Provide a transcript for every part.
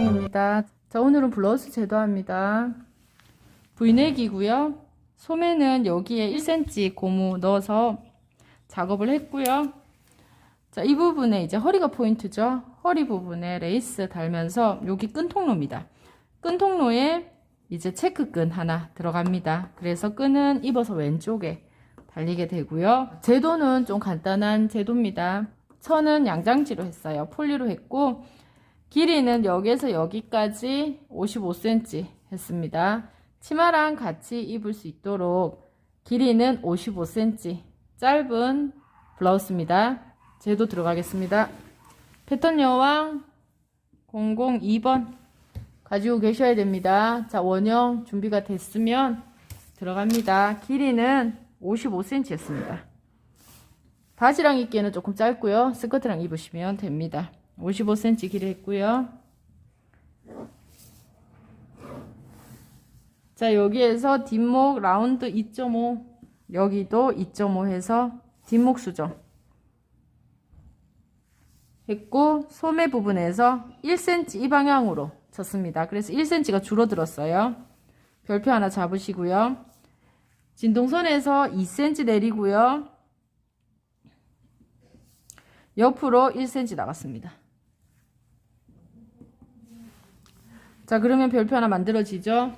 가방입니다. 자, 오늘은 블러스 제도합니다. V넥이고요. 소매는 여기에 1cm 고무 넣어서 작업을 했고요. 자, 이 부분에 이제 허리가 포인트죠. 허리 부분에 레이스 달면서 여기 끈통로입니다. 끈통로에 이제 체크끈 하나 들어갑니다. 그래서 끈은 입어서 왼쪽에 달리게 되고요. 제도는 좀 간단한 제도입니다. 천은 양장지로 했어요. 폴리로 했고 길이는 여기에서 여기까지 55cm 했습니다. 치마랑 같이 입을 수 있도록 길이는 55cm 짧은 블라우스입니다. 제도 들어가겠습니다. 패턴 여왕 002번 가지고 계셔야 됩니다. 자, 원형 준비가 됐으면 들어갑니다. 길이는 55cm였습니다. 바지랑 입기에는 조금 짧고요. 스커트랑 입으시면 됩니다. 55cm 길이 했고요. 자, 여기에서 뒷목 라운드 2.5 여기도 2.5 해서 뒷목 수정 했고 소매 부분에서 1cm 이 방향으로 쳤습니다. 그래서 1cm가 줄어들었어요. 별표 하나 잡으시고요. 진동선에서 2cm 내리고요. 옆으로 1cm 나갔습니다. 자, 그러면 별표 하나 만들어지죠?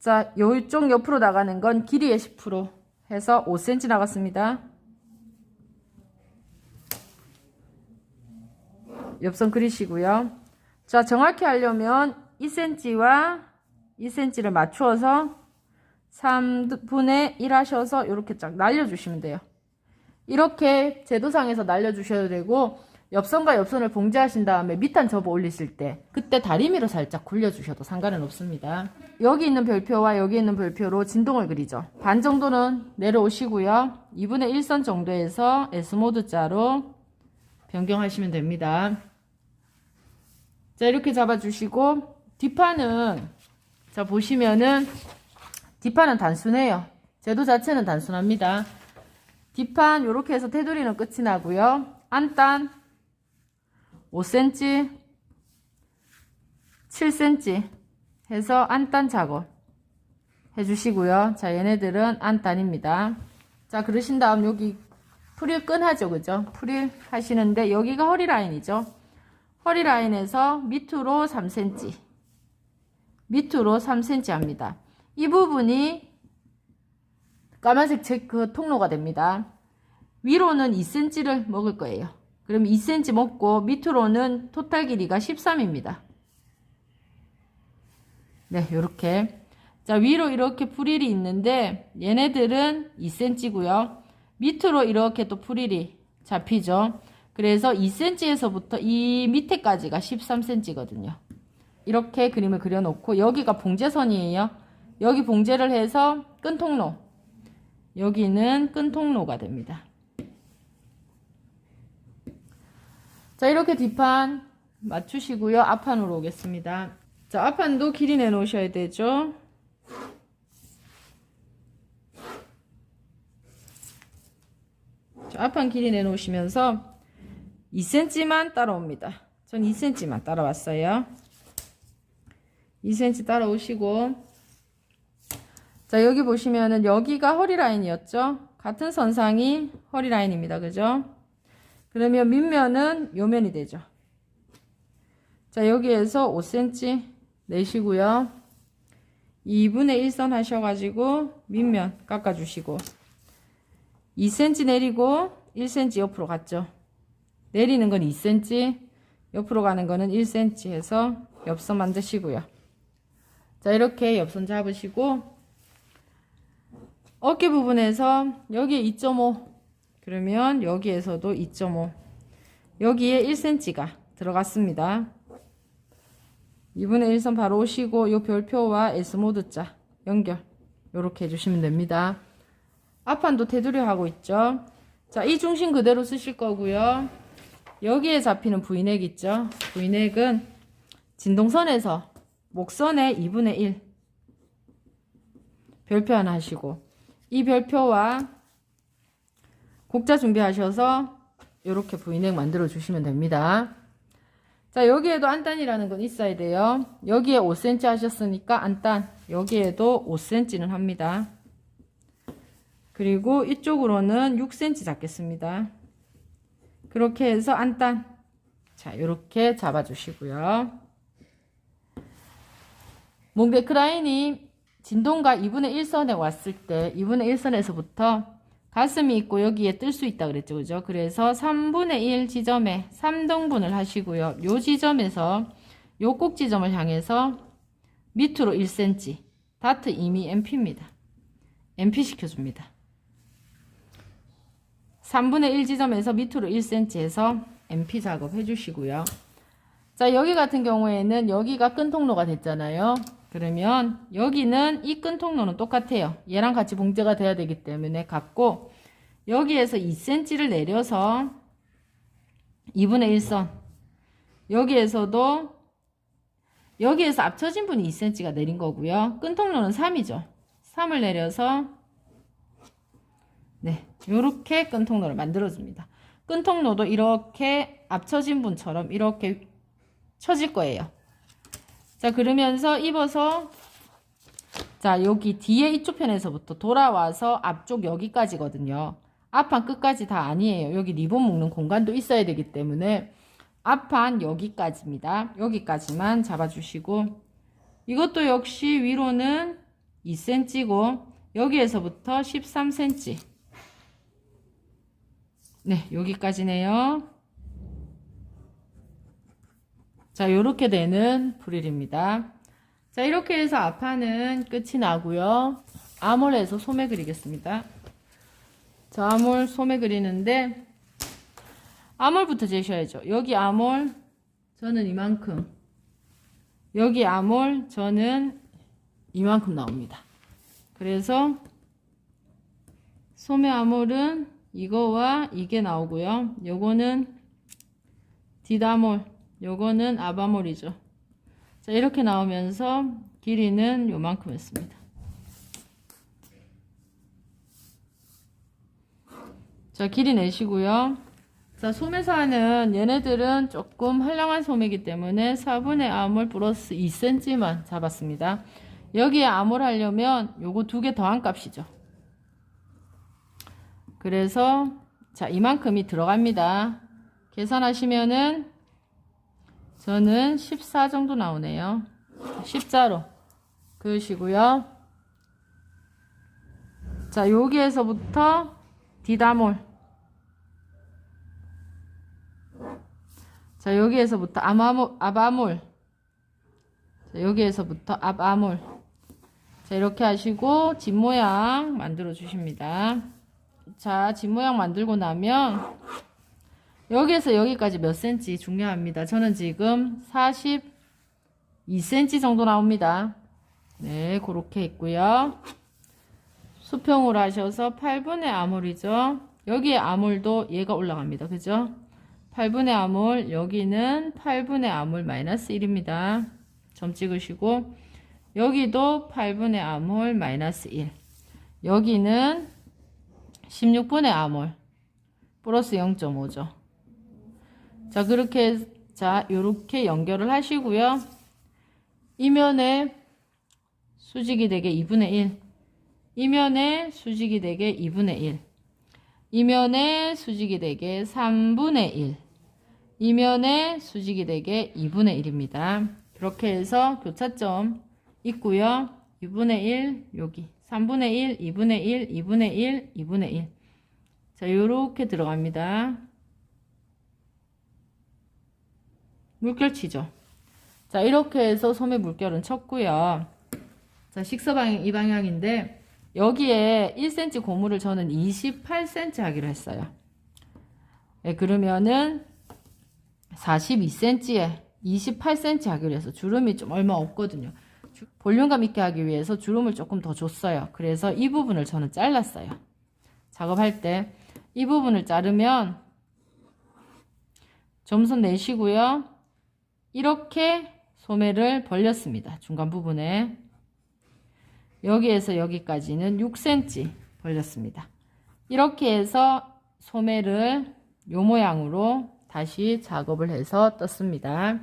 자, 요쪽 옆으로 나가는 건 길이의 10% 해서 5cm 나갔습니다. 옆선 그리시고요. 자, 정확히 하려면 2cm와 2cm를 맞추어서 3분의 1 하셔서 이렇게 쫙 날려주시면 돼요. 이렇게 제도상에서 날려주셔도 되고 옆선과 옆선을 봉제하신 다음에 밑단 접어 올리실 때 그때 다리미로 살짝 굴려주셔도 상관은 없습니다. 여기 있는 별표와 여기 있는 별표로 진동을 그리죠. 반 정도는 내려오시고요. 2분의 1선 정도에서 S모드 자로 변경하시면 됩니다. 자 이렇게 잡아주시고 뒷판은 자 보시면은 뒷판은 단순해요. 제도 자체는 단순합니다. 뒷판 이렇게 해서 테두리는 끝이 나고요. 안단 5cm, 7cm 해서 안단 작업 해주시고요. 자, 얘네들은 안단입니다. 자, 그러신 다음 여기 프릴 끈 하죠. 그죠? 프릴 하시는데 여기가 허리 라인이죠. 허리 라인에서 밑으로 3cm, 밑으로 3cm 합니다. 이 부분이 까만색 체크 통로가 됩니다. 위로는 2cm를 먹을 거예요. 그럼 2cm 먹고 밑으로는 토탈 길이가 13입니다. 네, 요렇게. 자, 위로 이렇게 프릴이 있는데 얘네들은 2cm고요. 밑으로 이렇게 또 프릴이 잡히죠. 그래서 2cm에서부터 이 밑에까지가 13cm거든요. 이렇게 그림을 그려놓고 여기가 봉제선이에요. 여기 봉제를 해서 끈 통로. 여기는 끈 통로가 됩니다. 자, 이렇게 뒷판 맞추시고요. 앞판으로 오겠습니다. 자, 앞판도 길이 내놓으셔야 되죠. 자, 앞판 길이 내놓으시면서 2cm만 따라옵니다. 전 2cm만 따라왔어요. 2cm 따라오시고 자 여기 보시면은 여기가 허리 라인이었죠. 같은 선상이 허리 라인입니다. 그죠? 그러면 밑면은 요면이 되죠. 자 여기에서 5cm 내시고요. 2분의 1선 하셔가지고 밑면 깎아주시고 2cm 내리고 1cm 옆으로 갔죠. 내리는 건 2cm, 옆으로 가는 거는 1cm 해서 옆선 만드시고요. 자, 이렇게 옆선 잡으시고 어깨 부분에서 여기에 2.5 그러면 여기에서도 2.5 여기에 1cm가 들어갔습니다. 2분의 1선 바로 오시고 요 별표와 S모드 자 연결 이렇게 해주시면 됩니다. 앞판도 테두리 하고 있죠. 자, 이 중심 그대로 쓰실 거고요. 여기에 잡히는 V넥 있죠. V넥은 진동선에서 목선의 2분의 1 별표 하나 하시고 이 별표와 곡자 준비하셔서 이렇게 V넥 만들어 주시면 됩니다. 자, 여기에도 안단이라는 건 있어야 돼요. 여기에 5cm 하셨으니까 안단. 여기에도 5cm는 합니다. 그리고 이쪽으로는 6cm 잡겠습니다. 그렇게 해서 안단. 자, 이렇게 잡아주시고요. 몽데크 라인이 진동과 2분의 1선에 왔을 때 2분의 1선에서부터 가슴이 있고 여기에 뜰 수 있다 그랬죠. 그죠? 그래서 3분의 1 지점에 3등분을 하시고요. 요 지점에서 요 꼭 지점을 향해서 밑으로 1cm 다트 이미 MP입니다. MP 시켜줍니다. 3분의 1 지점에서 밑으로 1cm 해서 MP 작업 해주시고요. 자, 여기 같은 경우에는 여기가 끈 통로가 됐잖아요. 그러면 여기는 이 끈 통로는 똑같아요. 얘랑 같이 봉제가 돼야 되기 때문에 같고 여기에서 2cm를 내려서 2분의 1선 여기에서도 여기에서 합쳐진 분이 2cm가 내린 거고요. 끈 통로는 3이죠. 3을 내려서 네, 요렇게 끈 통로를 만들어 줍니다. 끈 통로도 이렇게 합쳐진 분처럼 이렇게 쳐질 거예요. 자, 그러면서 입어서 자, 여기 뒤에 이쪽 편에서부터 돌아와서 앞쪽 여기까지거든요. 앞판 끝까지 다 아니에요. 여기 리본 묶는 공간도 있어야 되기 때문에 앞판 여기까지입니다. 여기까지만 잡아주시고 이것도 역시 위로는 2cm고 여기에서부터 13cm 네, 여기까지네요. 자, 요렇게 되는 프릴입니다. 자, 이렇게 해서 앞판은 끝이 나고요. 암홀에서 소매 그리겠습니다. 자, 암홀 소매 그리는데 암홀부터 재셔야죠. 여기 암홀 저는 이만큼 여기 암홀 저는 이만큼 나옵니다. 그래서 소매 암홀은 이거와 이게 나오고요. 요거는 뒷암홀 요거는 아바몰이죠. 자, 이렇게 나오면서 길이는 요만큼 했습니다. 자, 길이 내시고요. 자, 소매사는 얘네들은 조금 헐렁한 소매이기 때문에 4분의 암홀 플러스 2cm만 잡았습니다. 여기에 암홀 하려면 요거 두 개 더한 값이죠. 그래서 자, 이만큼이 들어갑니다. 계산하시면은 저는 14 정도 나오네요. 십자로 그으시고요. 자, 여기에서부터 디다몰. 자, 여기에서부터 아마몰, 아바몰. 자, 여기에서부터 아바몰. 자, 이렇게 하시고 집 모양 만들어 주십니다. 자, 집 모양 만들고 나면 여기에서 여기까지 몇 센치 중요합니다. 저는 지금 42cm 정도 나옵니다. 네, 그렇게 있고요. 수평으로 하셔서 8분의 암홀이죠. 여기에 암홀도 얘가 올라갑니다. 그죠? 8분의 암홀, 여기는 8분의 암홀 마이너스 1입니다. 점 찍으시고, 여기도 8분의 암홀 마이너스 1. 여기는 16분의 암홀 플러스 0.5죠. 자, 그렇게, 자, 요렇게 연결을 하시고요. 이면에 수직이 되게 2분의 1. 이면에 수직이 되게 2분의 1. 이면에 수직이 되게 3분의 1. 이면에 수직이 되게 2분의 1입니다. 그렇게 해서 교차점 있고요. 2분의 1, 여기. 3분의 1, 2분의 1, 2분의 1, 2분의 1. 자, 요렇게 들어갑니다. 물결 치죠. 자, 이렇게 해서 소매 물결은 쳤고요. 자, 식서 방향 이 방향인데 여기에 1cm 고무를 저는 28cm 하기로 했어요. 네, 그러면은 42cm에 28cm 하기로 해서 주름이 좀 얼마 없거든요. 볼륨감 있게 하기 위해서 주름을 조금 더 줬어요. 그래서 이 부분을 저는 잘랐어요. 작업할 때 이 부분을 자르면 점선 내시고요. 이렇게 소매를 벌렸습니다. 중간 부분에 여기에서 여기까지는 6cm 벌렸습니다. 이렇게 해서 소매를 요 모양으로 다시 작업을 해서 떴습니다.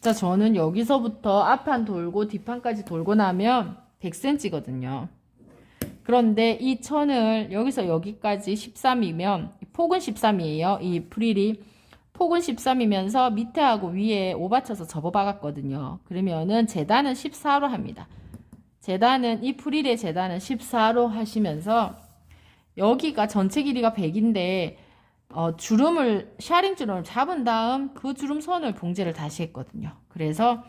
자, 저는 여기서부터 앞판 돌고 뒷판까지 돌고 나면 100cm거든요. 그런데 이 천을 여기서 여기까지 13이면 폭은 13이에요. 이 프릴이 폭은 13이면서 밑에하고 위에 오받쳐서 접어 박았거든요. 그러면은 재단은 14로 합니다. 재단은 이 프릴의 재단은 14로 하시면서 여기가 전체 길이가 100인데 어, 주름을 샤링 주름을 잡은 다음 그 주름 선을 봉제를 다시 했거든요. 그래서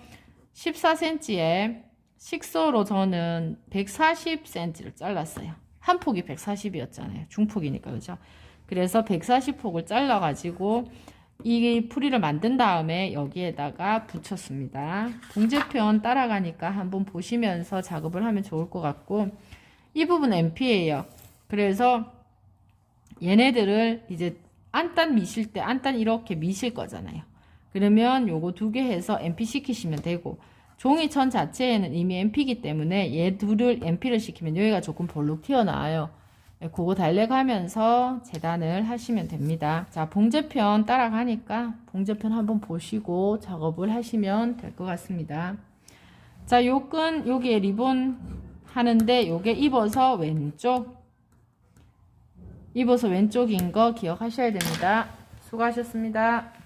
14cm에 식소로 저는 140cm를 잘랐어요. 한 폭이 140이었잖아요. 중폭이니까 그죠? 그래서 140폭을 잘라 가지고 이 풀이를 만든 다음에 여기에다가 붙였습니다. 봉제편 따라가니까 한번 보시면서 작업을 하면 좋을 것 같고 이 부분 MP예요. 그래서 얘네들을 이제 안단 미실 때 안단 이렇게 미실 거잖아요. 그러면 요거 두 개 해서 MP 시키시면 되고 종이천 자체에는 이미 MP이기 때문에 얘 둘을 MP를 시키면 여기가 조금 볼록 튀어나와요. 예, 그거 달래가면서 재단을 하시면 됩니다. 자, 봉제편 따라가니까 봉제편 한번 보시고 작업을 하시면 될 것 같습니다. 자, 요 끈, 여기에 리본 하는데 요게 입어서 왼쪽 입어서 왼쪽인 거 기억하셔야 됩니다. 수고하셨습니다.